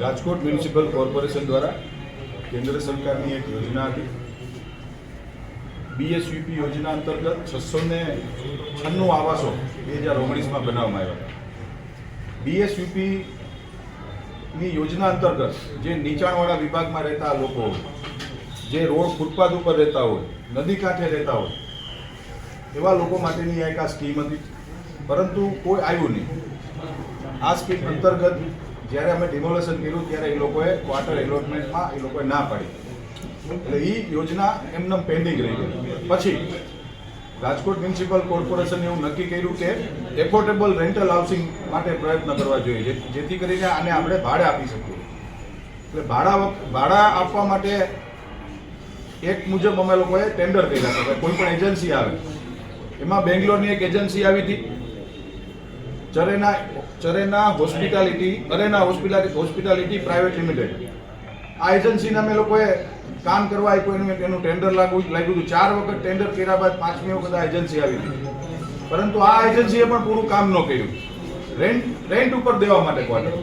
Rajkot municipal corporation દ્વારા કેન્દ્ર સરકારની એક યોજના હતી. બીએસયુપી યોજના અંતર્ગત છસો ને છન્નું આવાસો બે હજાર ઓગણીસમાં બનાવવામાં આવ્યા હતા. બીએસયુપીની યોજના અંતર્ગત જે નીચાણવાળા વિભાગમાં રહેતા લોકો જે રોડ ફૂટપાથ ઉપર રહેતા હોય, નદી કાંઠે રહેતા હોય, એવા લોકો માટેની આ એક આ સ્કીમ હતી. પરંતુ કોઈ આવ્યું નહીં. આ સ્કીમ અંતર્ગત જ્યારે અમે ડિમોલેશન કર્યું, ત્યારે એ લોકોએ ક્વાર્ટર એલોટમેન્ટમાં એ લોકોએ ના પાડી. એટલે એ યોજના એમને પેન્ડિંગ રહી ગઈ. પછી રાજકોટ મ્યુનિસિપલ કોર્પોરેશને એવું નક્કી કર્યું કે એફોર્ડેબલ રેન્ટલ હાઉસિંગ માટે પ્રયત્ન કરવા જોઈએ જેથી કરીને આને આપણે ભાડે આપી શકીએ. એટલે ભાડા ભાડા આપવા માટે એક મુજબ અમે લોકોએ ટેન્ડર કર્યા હતા. કોઈ પણ એજન્સી આવે. એમાં બેંગ્લોરની એક એજન્સી આવી હતી. ચરેના ચરેના hospitality, Arena hospitality hospitality private limited. આ એજન્સીને અમે લોકોએ કામ કરવા આપ્યું એનું એનું ટેન્ડર લાગુ, લાગ્યું હતું. ચાર વખત ટેન્ડર કર્યા બાદ પાંચમી વખત આ એજન્સી આવી પરંતુ આ એજન્સીએ પણ પૂરું કામ ન કર્યું. રેન્ટ રેન્ટ ઉપર દેવા માટે ક્વાર્ટર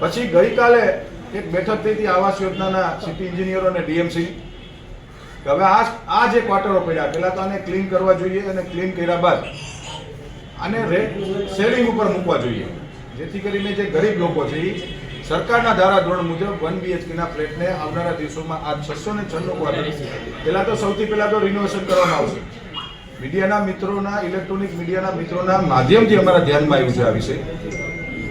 પછી ગઈકાલે એક બેઠક થઈ હતી આવાસ યોજનાના સિટી એન્જિનિયરો અને ડીએમસી હવે આ આ જે ક્વાર્ટરો પડ્યા પહેલાં તો આને ક્લીન કરવા જોઈએ અને ક્લીન કર્યા બાદ આને રેટ સેલિંગ ઉપર મૂકવા જોઈએ. જેથી કરીને જે ગરીબ લોકો છે એ સરકારના ધારાધોરણ મુજબ વન બીએચકેના ફ્લેટને આવનારા દિવસોમાં આ છસો ને છન્નું ક્વાર્ટર. પહેલાં તો સૌથી પહેલાં તો રિનોવેશન કરવામાં આવશે. મીડિયાના મિત્રોના ઇલેક્ટ્રોનિક મીડિયાના મિત્રોના માધ્યમથી અમારા ધ્યાનમાં આવ્યું છે આ વિષય.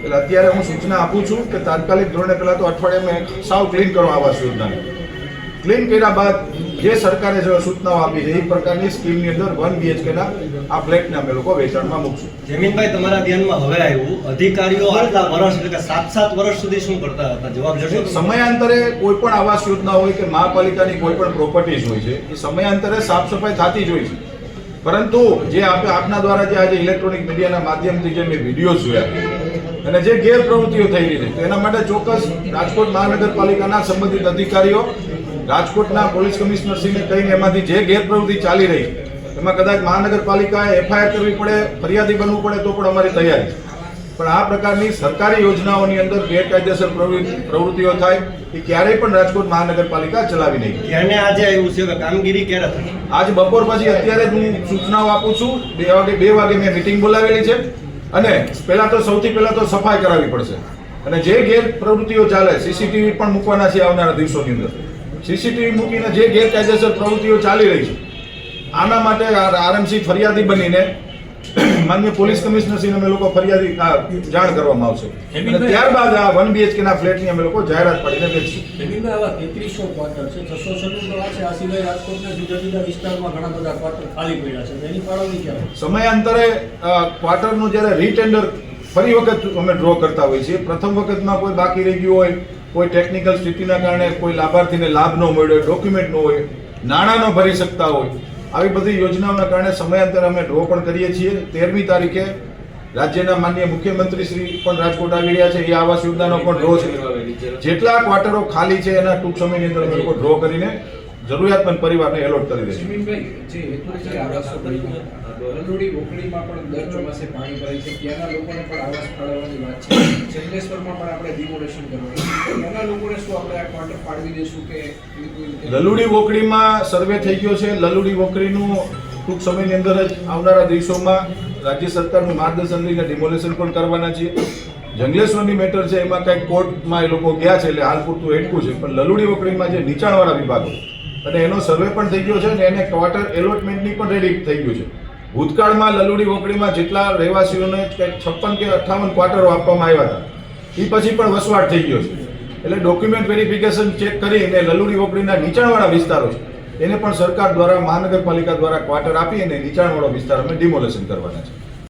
એટલે અત્યારે હું સૂચના આપું છું કે તાત્કાલિક ધોરણે પહેલાં તો અઠવાડિયામાં સાવ ક્લીન કરવા આવાસ યોજનાને. ક્લીન કર્યા બાદ જે સરકારે જે સૂચનાઓ આપી છે એ પ્રકારની સ્કીમની અંદર વન બીએચકેના આ ફ્લેટને અમે લોકો વેચાણમાં મૂકશું. જમીનભાઈ તમારા ધ્યાનમાં હવે આવ્યું અધિકારીઓ આટલા વર્ષ એટલે કે સાત સાત વર્ષ સુધી શું કરતા હતા? જવાબ જશો? સમયાંતરે કોઈ પણ આવાસ યોજના હોય કે મહાપાલિકાની કોઈ પણ પ્રોપર્ટીઝ હોય છે એ સમયાંતરે સાફ સફાઈ થતી જ હોય છે. પરંતુ જે આપણે આપના દ્વારા જે આજે ઇલેક્ટ્રોનિક મીડિયાના માધ્યમથી જે મેં વીડિયો જોયા અને જે ગેરપ્રવૃત્તિઓ થઈ રહી છે એના માટે ચોક્કસ રાજકોટ મહાનગરપાલિકાના સંબંધિત અધિકારીઓ રાજકોટના પોલીસ કમિશનરશ્રીને કહીને એમાંથી જે ગેરપ્રવૃત્તિ ચાલી રહી એમાં કદાચ મહાનગરપાલિકાએ એફઆઈઆર કરવી પડે ફરિયાદી બનવું પડે તો પણ અમારી તૈયારી પણ આ પ્રકારની સરકારી યોજનાઓની અંદર ગેરકાયદેસર પ્રવૃત્તિ- પ્રવૃત્તિઓ થાય એ ક્યારેય પણ રાજકોટ મહાનગરપાલિકા ચલાવી નહીં. ક્યારે આજે આવ્યું છે કે કામગીરી ક્યારે થશે? આજ બપોર પછી અત્યારે જ હું સૂચનાઓ આપું છું બે વાગે બે વાગે મેં મિટિંગ બોલાવેલી છે અને પહેલાં તો સૌથી પહેલાં તો સફાઈ કરાવવી પડશે. અને જે ગેર પ્રવૃત્તિઓ ચાલે સીસીટીવી પણ મૂકવાના છે આવનારા દિવસોની અંદર. સીસીટીવી મૂકીને જે ગેરકાયદેસર પ્રવૃત્તિઓ ચાલી રહી છે આના માટે આરએમસી ફરિયાદી બનીને માન્ય પોલીસ કમિશનરશ્રીને અમે લોકો ફરિયાદી જાણ કરવામાં આવશે. અને ત્યારબાદ આ વન બીએચકેના ફ્લેટની અમે લોકો જાહેરાત પાડીને વેચશું આવા તેત્રીસો ક્વાર્ટર છે છસો તો છે આ સિવાય રાજકોટના જુદા જુદા વિસ્તારમાં ઘણા બધા ક્વાર્ટર ખાલી પડ્યા છે. એની ફાળવણી ક્યાં સમયાંતરે ક્વાર્ટરનું જ્યારે રીટેન્ડર ફરી વખત અમે ડ્રો કરતા હોઈએ છીએ. પ્રથમ વખતમાં કોઈ બાકી રહી ગયું હોય કોઈ ટેકનિકલ સ્થિતિના કારણે કોઈ લાભાર્થીને લાભ ન મળ્યો ડોક્યુમેન્ટ ન હોય, નાણાં ન ભરી શકતા હોય, આવી બધી યોજનાઓના કારણે સમયાંતરે અમે ડ્રો પણ કરીએ છીએ. તેરમી તારીખે રાજ્યના માન્ય મુખ્યમંત્રી શ્રી પણ રાજકોટ આવી રહ્યા છે. એ આવાસ યોજનાનો પણ ડ્રો છે. જેટલા ક્વાર્ટરો ખાલી છે એના ટૂંક સમયની અંદર અમે લોકો ડ્રો કરીને જરૂરિયાતમંદ પરિવારને એલોટ કરી દે પણ દર ચોમાસે પાણી ભરાય છે. ત્યાંના લોકોને પણ આવાસ ફાળવવાની વાત છે. ચંદેશ્વરમાં પણ આપણે ડિમોલેશન કરવાનું ત્યાંના લોકોને શું આપણે આ ક્વાર્ટર ફાળવી દઈશું કે એવી કોઈ રીતે? લલુડી વોકડીમાં સર્વે થઈ ગયો છે. લલુડી વોકડીનું ટૂંક સમયની અંદર જ આવનારા દિવસોમાં રાજ્ય સરકારનું માર્ગદર્શન લઈને ડિમોલેશન પણ કરવાના છીએ જંગલેશ્વરની મેટર છે. એમાં કંઈક કોર્ટમાં એ લોકો ગયા છે એટલે હાલ પૂરતું એટકું છે. પણ લલુડી વોકડીમાં જે નીચાણવાળા વિભાગો અને એનો સર્વે પણ થઈ ગયો છે અને એને ક્વાર્ટર એલોટમેન્ટની પણ રેડી થઈ ગયું છે. ભૂતકાળમાં લલુડી વોકડીમાં જેટલા રહેવાસીઓને કંઈક છપ્પન કે અઠ્ઠાવન ક્વાર્ટરો આપવામાં આવ્યા હતા, એ પછી પણ વસવાટ થઈ ગયો છે. એટલે ડોક્યુમેન્ટ વેરિફિકેશન ચેક કરીને લલુડી વોકડીના નીચાણવાળા વિસ્તારો છે, એને પણ સરકાર દ્વારા મહાનગરપાલિકા દ્વારા ક્વાર્ટર આપી અને નીચાણવાળો વિસ્તાર અમે ડિમોલેશન કરવાના છે.